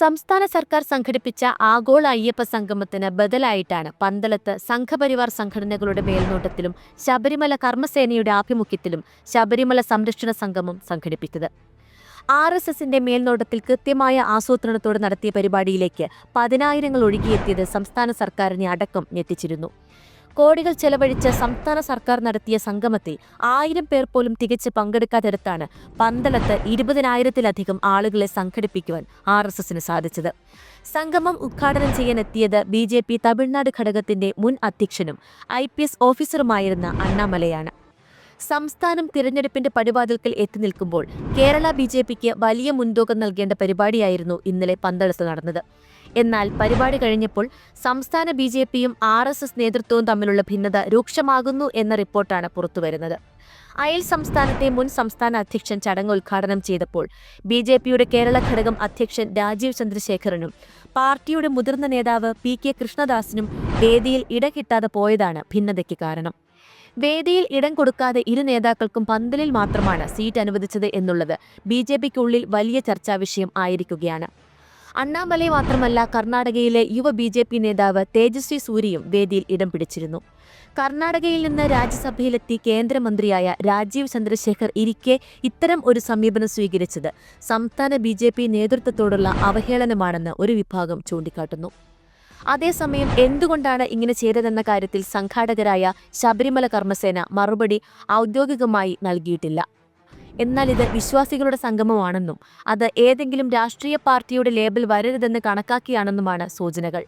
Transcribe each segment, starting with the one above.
സംസ്ഥാന സർക്കാർ സംഘടിപ്പിച്ച ആഗോള അയ്യപ്പ സംഗമത്തിന് ബദലായിട്ടാണ് പന്തളത്ത് സംഘപരിവാർ സംഘടനകളുടെ മേൽനോട്ടത്തിലും ശബരിമല കർമ്മസേനയുടെ ആഭിമുഖ്യത്തിലും ശബരിമല സംരക്ഷണ സംഗമം സംഘടിപ്പിച്ചത്. ആർ എസ് എസിന്റെ മേൽനോട്ടത്തിൽ കൃത്യമായ ആസൂത്രണത്തോടെ നടത്തിയ പരിപാടിയിലേക്ക് പതിനായിരങ്ങൾ ഒഴുകിയെത്തിയത് സംസ്ഥാന സർക്കാരിനെ അടക്കം ഞെട്ടിച്ചിരുന്നു. കോടികൾ ചെലവഴിച്ച് സംസ്ഥാന സർക്കാർ നടത്തിയ സംഗമത്തിൽ ആയിരം പേർ പോലും തികച്ച് പങ്കെടുക്കാതെടുത്താണ് പന്തളത്ത് ഇരുപതിനായിരത്തിലധികം ആളുകളെ സംഘടിപ്പിക്കുവാൻ ആർ എസ് എസിന് സാധിച്ചത്. സംഗമം ഉദ്ഘാടനം ചെയ്യാനെത്തിയത് ബി ജെ പി തമിഴ്നാട് ഘടകത്തിന്റെ മുൻ അധ്യക്ഷനും ഐ പി എസ് ഓഫീസറുമായിരുന്ന അണ്ണാമലയാണ്. സംസ്ഥാനം തിരഞ്ഞെടുപ്പിന്റെ പടിവാതിൽക്കൽ എത്തി നിൽക്കുമ്പോൾ കേരള ബി ജെ പിക്ക് വലിയ മുൻതൂക്കം നൽകേണ്ട പരിപാടിയായിരുന്നു ഇന്നലെ പന്തളത്ത് നടന്നത്. എന്നാൽ പരിപാടി കഴിഞ്ഞപ്പോൾ സംസ്ഥാന ബി ജെ പിയും ആർ എസ് എസ് നേതൃത്വവും തമ്മിലുള്ള ഭിന്നത രൂക്ഷമാകുന്നു എന്ന റിപ്പോർട്ടാണ് പുറത്തുവരുന്നത്. അയൽ സംസ്ഥാനത്തെ മുൻ സംസ്ഥാന അധ്യക്ഷൻ ചടങ്ങ് ഉദ്ഘാടനം ചെയ്തപ്പോൾ ബി ജെ പിയുടെ കേരള ഘടകം അധ്യക്ഷൻ രാജീവ് ചന്ദ്രശേഖരനും പാർട്ടിയുടെ മുതിർന്ന നേതാവ് പി കെ കൃഷ്ണദാസിനും വേദിയിൽ ഇടകിട്ടാതെ പോയതാണ് ഭിന്നതയ്ക്ക് കാരണം. വേദിയിൽ ഇടം കൊടുക്കാതെ ഇരു നേതാക്കൾക്കും പന്തലിൽ മാത്രമാണ് സീറ്റ് അനുവദിച്ചത് എന്നുള്ളത് ബി ജെ പിക്കുള്ളിൽ വലിയ ചർച്ചാ വിഷയം ആയിരിക്കുകയാണ്. അണ്ണാമലൈ മാത്രമല്ല കർണാടകയിലെ യുവ ബി ജെ പി നേതാവ് തേജസ്വി സൂര്യയും വേദിയിൽ ഇടം പിടിച്ചിരുന്നു. കർണാടകയിൽ നിന്ന് രാജ്യസഭയിലെത്തി കേന്ദ്രമന്ത്രിയായ രാജീവ് ചന്ദ്രശേഖർ ഇരിക്കെ ഇത്തരം ഒരു സമീപനം സ്വീകരിച്ചത് സംസ്ഥാന ബി ജെ പി നേതൃത്വത്തോടുള്ള അവഹേളനമാണെന്ന് ഒരു വിഭാഗം ചൂണ്ടിക്കാട്ടുന്നു. അതേസമയം എന്തുകൊണ്ടാണ് ഇങ്ങനെ ചെയ്തതെന്ന കാര്യത്തിൽ സംഘാടകരായ ശബരിമല കർമ്മസേന മറുപടി ഔദ്യോഗികമായി നൽകിയിട്ടില്ല. എന്നാൽ ഇത് വിശ്വാസികളുടെ സംഗമമാണെന്നും അത് ഏതെങ്കിലും രാഷ്ട്രീയ പാർട്ടിയുടെ ലേബൽ വരരുതെന്ന് കണക്കാക്കിയാണെന്നുമാണ് സൂചനകൾ.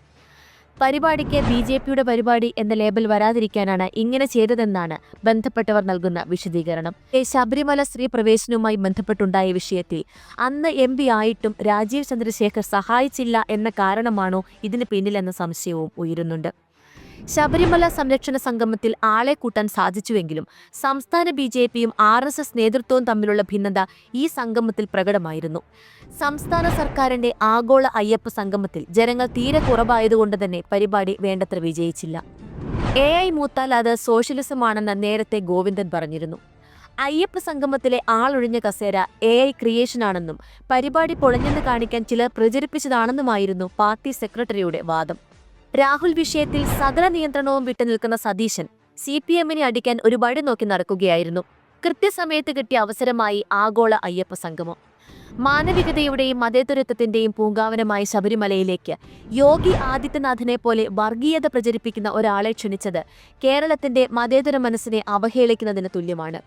പരിപാടിക്ക് ബി ജെ പിയുടെ പരിപാടി എന്ന ലേബൽ വരാതിരിക്കാനാണ് ഇങ്ങനെ ചെയ്തതെന്നാണ് ബന്ധപ്പെട്ടവർ നൽകുന്ന വിശദീകരണം. ശബരിമല സ്ത്രീ പ്രവേശനവുമായി ബന്ധപ്പെട്ടുണ്ടായ വിഷയത്തിൽ അന്ന് എം പി ആയിട്ടും രാജീവ് ചന്ദ്രശേഖർ സഹായിച്ചില്ല എന്ന കാരണമാണോ ഇതിന് പിന്നിലെന്ന സംശയവും ഉയരുന്നുണ്ട്. ശബരിമല സംരക്ഷണ സംഗമത്തിൽ ആളെ കൂട്ടാൻ സാധിച്ചുവെങ്കിലും സംസ്ഥാന ബി ജെ പിയും ആർ എസ് എസ് നേതൃത്വവും തമ്മിലുള്ള ഭിന്നത ഈ സംഗമത്തിൽ പ്രകടമായിരുന്നു. സംസ്ഥാന സർക്കാരിന്റെ ആഗോള അയ്യപ്പ സംഗമത്തിൽ ജനങ്ങൾ തീരെ കുറവായതുകൊണ്ട് തന്നെ പരിപാടി വേണ്ടത്ര വിജയിച്ചില്ല. എ ഐ മൂത്താൽ അത് സോഷ്യലിസമാണെന്ന് നേരത്തെ ഗോവിന്ദൻ പറഞ്ഞിരുന്നു. അയ്യപ്പ സംഗമത്തിലെ ആളൊഴിഞ്ഞ കസേര എ ഐ ക്രിയേഷനാണെന്നും പരിപാടി പൊളഞ്ഞെന്ന് കാണിക്കാൻ ചിലർ പ്രചരിപ്പിച്ചതാണെന്നുമായിരുന്നു പാർട്ടി സെക്രട്ടറിയുടെ വാദം. രാഹുൽ വിഷയത്തിൽ സകല നിയന്ത്രണവും വിട്ടുനിൽക്കുന്ന സതീശൻ സി പി എമ്മിനെ അടിക്കാൻ ഒരു വഴി നോക്കി നടക്കുകയായിരുന്നു. കൃത്യസമയത്ത് കിട്ടിയ അവസരമായി ആഗോള അയ്യപ്പ സംഗമം. മാനവികതയുടെയും മതേതരത്വത്തിന്റെയും പൂങ്കാവനമായ ശബരിമലയിലേക്ക് യോഗി ആദിത്യനാഥിനെ പോലെ വർഗീയത പ്രചരിപ്പിക്കുന്ന ഒരാളെ ക്ഷണിച്ചത് കേരളത്തിന്റെ മതേതര മനസ്സിനെ അവഹേളിക്കുന്നതിന് തുല്യമാണ്.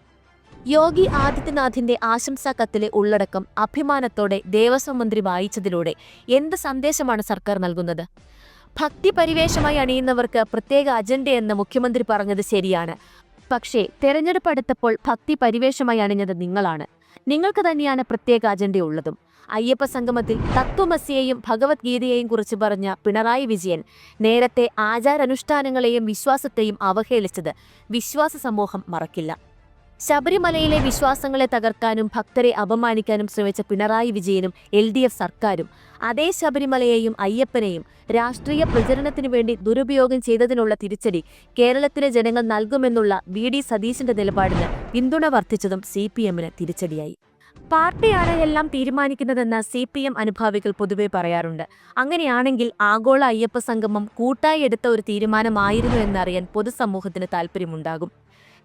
യോഗി ആദിത്യനാഥിന്റെ ആശംസാ കത്തിലെ ഉള്ളടക്കം അഭിമാനത്തോടെ ദേവസ്വം മന്ത്രി വായിച്ചതിലൂടെ എന്ത് സന്ദേശമാണ് സർക്കാർ നൽകുന്നത്? ഭക്തി പരിവേഷമായി അണിയുന്നവർക്ക് പ്രത്യേക അജണ്ടയെന്ന് മുഖ്യമന്ത്രി പറഞ്ഞത് ശരിയാണ്. പക്ഷേ തെരഞ്ഞെടുപ്പ് അടുത്തപ്പോൾ ഭക്തി പരിവേഷമായി അണിഞ്ഞത് നിങ്ങളാണ്. നിങ്ങൾക്ക് തന്നെയാണ് പ്രത്യേക അജണ്ടയുള്ളതും. അയ്യപ്പ സംഗമത്തിൽ തത്വമസിയെയും ഭഗവത്ഗീതയെയും കുറിച്ച് പറഞ്ഞ പിണറായി വിജയൻ നേരത്തെ ആചാരാനുഷ്ഠാനങ്ങളെയും വിശ്വാസത്തെയും അവഹേളിച്ചത് വിശ്വാസ സമൂഹം മറക്കില്ല. ശബരിമലയിലെ വിശ്വാസങ്ങളെ തകർക്കാനും ഭക്തരെ അപമാനിക്കാനും ശ്രമിച്ച പിണറായി വിജയനും എൽ ഡി എഫ് സർക്കാരും അതേ ശബരിമലയെയും അയ്യപ്പനെയും രാഷ്ട്രീയ പ്രചരണത്തിനു വേണ്ടി ദുരുപയോഗം ചെയ്തതിനുള്ള തിരിച്ചടി കേരളത്തിലെ ജനങ്ങൾ നൽകുമെന്നുള്ള വി ഡി സതീശന്റെ നിലപാടിന് പിന്തുണ വർദ്ധിച്ചതും സി പി എമ്മിന് തിരിച്ചടിയായി. പാർട്ടിയാണ് എല്ലാം തീരുമാനിക്കുന്നതെന്ന് സി പി എം അനുഭാവികൾ പൊതുവെ പറയാറുണ്ട്. അങ്ങനെയാണെങ്കിൽ ആഗോള അയ്യപ്പ സംഗമം കൂട്ടായി എടുത്ത ഒരു തീരുമാനമായിരുന്നു എന്നറിയാൻ പൊതുസമൂഹത്തിന് താൽപ്പര്യമുണ്ടാകും.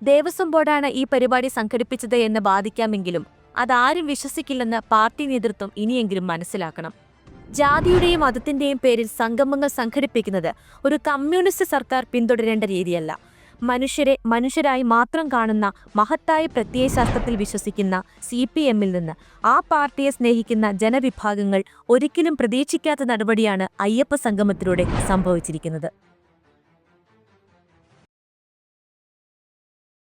ദേവസ്വം ബോർഡാണ് ഈ പരിപാടി സംഘടിപ്പിച്ചത് എന്ന് ബാധിക്കാമെങ്കിലും അതാരും വിശ്വസിക്കില്ലെന്ന് പാർട്ടി നേതൃത്വം ഇനിയെങ്കിലും മനസ്സിലാക്കണം. ജാതിയുടെയും മതത്തിന്റെയും പേരിൽ സംഗമങ്ങൾ സംഘടിപ്പിക്കുന്നത് ഒരു കമ്മ്യൂണിസ്റ്റ് സർക്കാർ പിന്തുടരേണ്ട രീതിയല്ല. മനുഷ്യരെ മനുഷ്യരായി മാത്രം കാണുന്ന മഹത്തായ പ്രത്യയശാസ്ത്രത്തിൽ വിശ്വസിക്കുന്ന സി പി എമ്മിൽ നിന്ന് ആ പാർട്ടിയെ സ്നേഹിക്കുന്ന ജനവിഭാഗങ്ങൾ ഒരിക്കലും പ്രതീക്ഷിക്കാത്ത നടപടിയാണ് അയ്യപ്പ സംഗമത്തിലൂടെ സംഭവിച്ചിരിക്കുന്നത്.